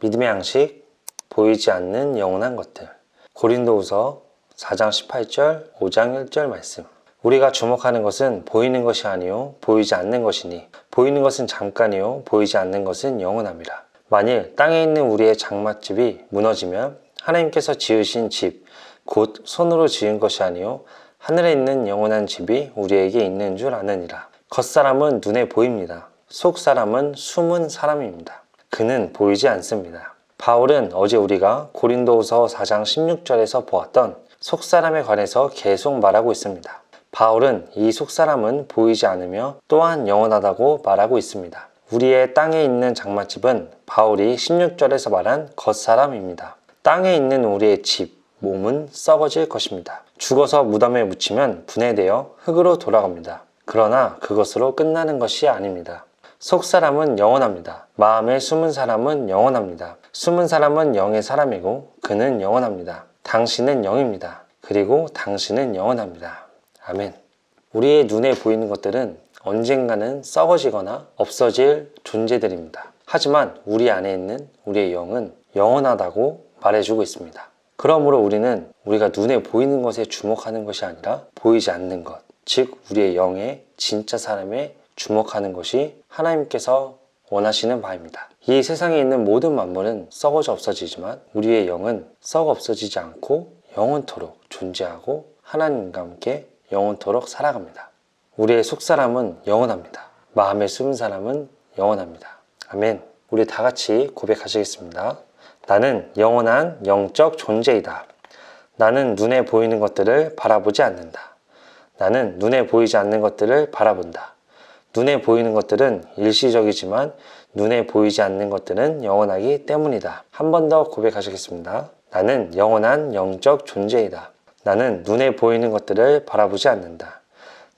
믿음의 양식, 보이지 않는 영원한 것들. 고린도후서 4장 18절, 5장 1절 말씀. 우리가 주목하는 것은 보이는 것이 아니요 보이지 않는 것이니 보이는 것은 잠깐이요 보이지 않는 것은 영원함이라. 만일 땅에 있는 우리의 장막집이 무너지면 하나님께서 지으신 집, 곧 손으로 지은 것이 아니요 하늘에 있는 영원한 집이 우리에게 있는 줄 아느니라. 겉사람은 눈에 보입니다. 속사람은 숨은 사람입니다. 그는 보이지 않습니다. 바울은 어제 우리가 고린도후서 4장 16절에서 보았던 속사람에 관해서 계속 말하고 있습니다. 바울은 이 속사람은 보이지 않으며 또한 영원하다고 말하고 있습니다. 우리의 땅에 있는 장막집은 바울이 16절에서 말한 겉사람입니다. 땅에 있는 우리의 집, 몸은 썩어질 것입니다. 죽어서 무덤에 묻히면 분해되어 흙으로 돌아갑니다. 그러나 그것으로 끝나는 것이 아닙니다. 속 사람은 영원합니다. 마음에 숨은 사람은 영원합니다. 숨은 사람은 영의 사람이고 그는 영원합니다. 당신은 영입니다. 그리고 당신은 영원합니다. 아멘. 우리의 눈에 보이는 것들은 언젠가는 썩어지거나 없어질 존재들입니다. 하지만 우리 안에 있는 우리의 영은 영원하다고 말해주고 있습니다. 그러므로 우리는 우리가 눈에 보이는 것에 주목하는 것이 아니라 보이지 않는 것, 즉 우리의 영의 진짜 사람에 주목하는 것이 하나님께서 원하시는 바입니다. 이 세상에 있는 모든 만물은 썩어져 없어지지만 우리의 영은 썩어 없어지지 않고 영원토록 존재하고 하나님과 함께 영원토록 살아갑니다. 우리의 속사람은 영원합니다. 마음에 숨은 사람은 영원합니다. 아멘. 우리 다 같이 고백하시겠습니다. 나는 영원한 영적 존재이다. 나는 눈에 보이는 것들을 바라보지 않는다. 나는 눈에 보이지 않는 것들을 바라본다. 눈에 보이는 것들은 일시적이지만 눈에 보이지 않는 것들은 영원하기 때문이다. 한 번 더 고백하시겠습니다. 나는 영원한 영적 존재이다. 나는 눈에 보이는 것들을 바라보지 않는다.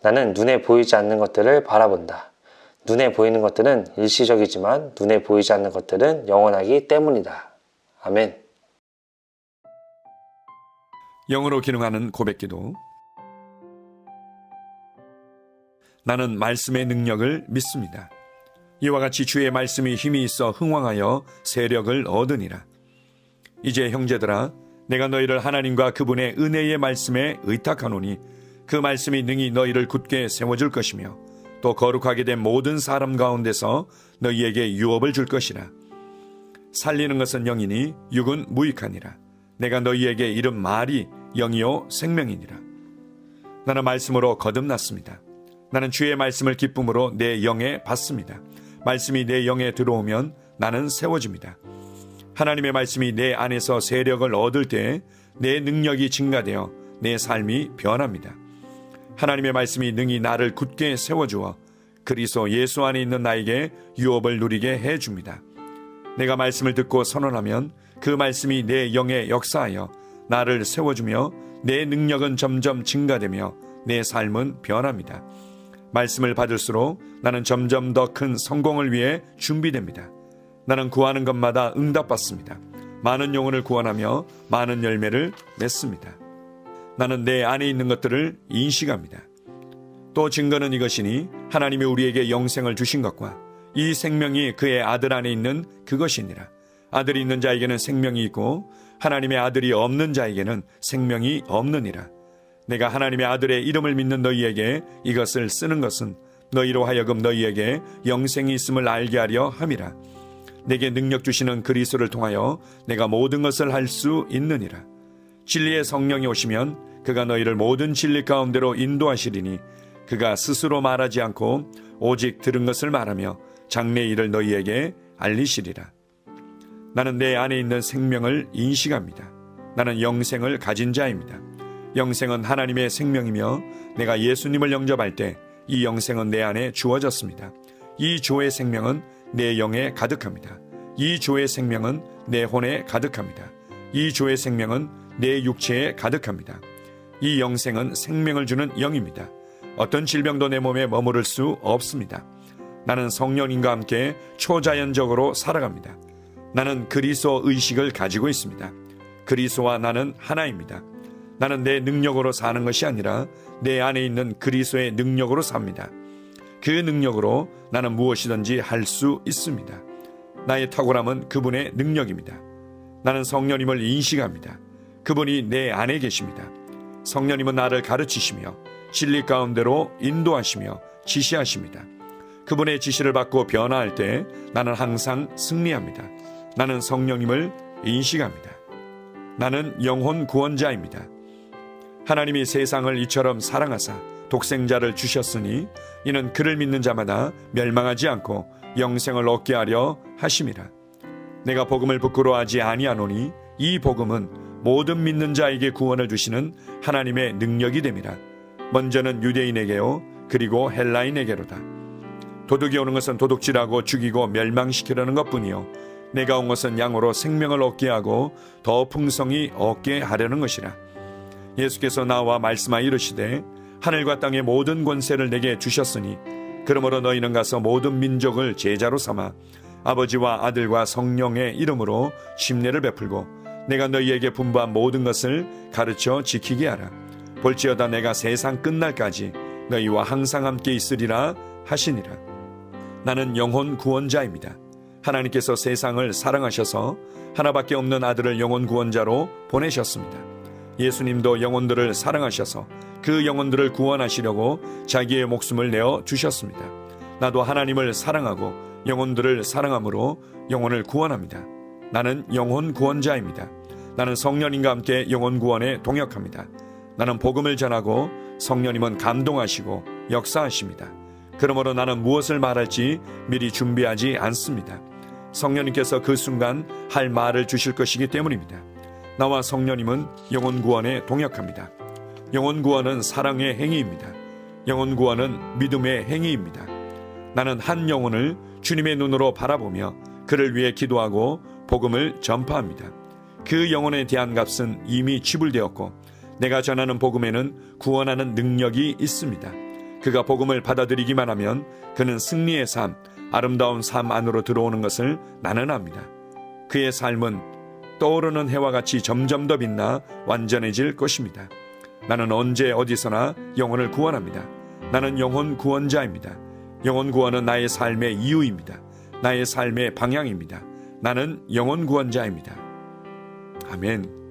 나는 눈에 보이지 않는 것들을 바라본다. 눈에 보이는 것들은 일시적이지만 눈에 보이지 않는 것들은 영원하기 때문이다. 아멘. 영으로 기능하는 고백기도 나는 말씀의 능력을 믿습니다. 이와 같이 주의 말씀이 힘이 있어 흥왕하여 세력을 얻으니라. 이제 형제들아 내가 너희를 하나님과 그분의 은혜의 말씀에 의탁하노니 그 말씀이 능히 너희를 굳게 세워줄 것이며 또 거룩하게 된 모든 사람 가운데서 너희에게 유업을 줄 것이라. 살리는 것은 영이니 육은 무익하니라. 내가 너희에게 이른 말이 영이요 생명이니라. 나는 말씀으로 거듭났습니다. 나는 주의 말씀을 기쁨으로 내 영에 받습니다. 말씀이 내 영에 들어오면 나는 세워집니다. 하나님의 말씀이 내 안에서 세력을 얻을 때 내 능력이 증가되어 내 삶이 변합니다. 하나님의 말씀이 능히 나를 굳게 세워주어 그리스도 예수 안에 있는 나에게 유업을 누리게 해줍니다. 내가 말씀을 듣고 선언하면 그 말씀이 내 영에 역사하여 나를 세워주며 내 능력은 점점 증가되며 내 삶은 변합니다. 말씀을 받을수록 나는 점점 더 큰 성공을 위해 준비됩니다. 나는 구하는 것마다 응답받습니다. 많은 영혼을 구원하며 많은 열매를 맺습니다. 나는 내 안에 있는 것들을 인식합니다. 또 증거는 이것이니 하나님이 우리에게 영생을 주신 것과 이 생명이 그의 아들 안에 있는 그것이니라. 아들이 있는 자에게는 생명이 있고 하나님의 아들이 없는 자에게는 생명이 없느니라. 내가 하나님의 아들의 이름을 믿는 너희에게 이것을 쓰는 것은 너희로 하여금 너희에게 영생이 있음을 알게 하려 함이라. 내게 능력 주시는 그리스도를 통하여 내가 모든 것을 할 수 있느니라. 진리의 성령이 오시면 그가 너희를 모든 진리 가운데로 인도하시리니 그가 스스로 말하지 않고 오직 들은 것을 말하며 장래 일을 너희에게 알리시리라. 나는 내 안에 있는 생명을 인식합니다. 나는 영생을 가진 자입니다. 영생은 하나님의 생명이며 내가 예수님을 영접할 때 이 영생은 내 안에 주어졌습니다. 이 조의 생명은 내 영에 가득합니다. 이 조의 생명은 내 혼에 가득합니다. 이 조의 생명은 내 육체에 가득합니다. 이 영생은 생명을 주는 영입니다. 어떤 질병도 내 몸에 머무를 수 없습니다. 나는 성령님과 함께 초자연적으로 살아갑니다. 나는 그리스도 의식을 가지고 있습니다. 그리스도와 나는 하나입니다. 나는 내 능력으로 사는 것이 아니라 내 안에 있는 그리스도의 능력으로 삽니다. 그 능력으로 나는 무엇이든지 할 수 있습니다. 나의 탁월함은 그분의 능력입니다. 나는 성령님을 인식합니다. 그분이 내 안에 계십니다. 성령님은 나를 가르치시며 진리 가운데로 인도하시며 지시하십니다. 그분의 지시를 받고 변화할 때 나는 항상 승리합니다. 나는 성령님을 인식합니다. 나는 영혼 구원자입니다. 하나님이 세상을 이처럼 사랑하사 독생자를 주셨으니 이는 그를 믿는 자마다 멸망하지 않고 영생을 얻게 하려 하심이라. 내가 복음을 부끄러워하지 아니하노니 이 복음은 모든 믿는 자에게 구원을 주시는 하나님의 능력이 됨이라. 먼저는 유대인에게요 그리고 헬라인에게로다. 도둑이 오는 것은 도둑질하고 죽이고 멸망시키려는 것뿐이요. 내가 온 것은 양으로 생명을 얻게 하고 더 풍성히 얻게 하려는 것이라. 예수께서 나와 말씀하 이르시되 하늘과 땅의 모든 권세를 내게 주셨으니 그러므로 너희는 가서 모든 민족을 제자로 삼아 아버지와 아들과 성령의 이름으로 심례를 베풀고 내가 너희에게 분부한 모든 것을 가르쳐 지키게 하라. 볼지어다 내가 세상 끝날까지 너희와 항상 함께 있으리라 하시니라 나는 영혼 구원자입니다 하나님께서 세상을 사랑하셔서 하나밖에 없는 아들을 영혼 구원자로 보내셨습니다 예수님도 영혼들을 사랑하셔서 그 영혼들을 구원하시려고 자기의 목숨을 내어 주셨습니다. 나도 하나님을 사랑하고 영혼들을 사랑함으로 영혼을 구원합니다. 나는 영혼 구원자입니다. 나는 성령님과 함께 영혼 구원에 동역합니다. 나는 복음을 전하고 성령님은 감동하시고 역사하십니다. 그러므로 나는 무엇을 말할지 미리 준비하지 않습니다. 성령님께서 그 순간 할 말을 주실 것이기 때문입니다. 나와 성령님은 영혼 구원에 동역합니다. 영혼 구원은 사랑의 행위입니다. 영혼 구원은 믿음의 행위입니다. 나는 한 영혼을 주님의 눈으로 바라보며 그를 위해 기도하고 복음을 전파합니다. 그 영혼에 대한 값은 이미 지불되었고 내가 전하는 복음에는 구원하는 능력이 있습니다. 그가 복음을 받아들이기만 하면 그는 승리의 삶, 아름다운 삶 안으로 들어오는 것을 나는 압니다. 그의 삶은 떠오르는 해와 같이 점점 더 빛나 완전해질 것입니다. 나는 언제 어디서나 영혼을 구원합니다. 나는 영혼 구원자입니다. 영혼 구원은 나의 삶의 이유입니다. 나의 삶의 방향입니다. 나는 영혼 구원자입니다. 아멘.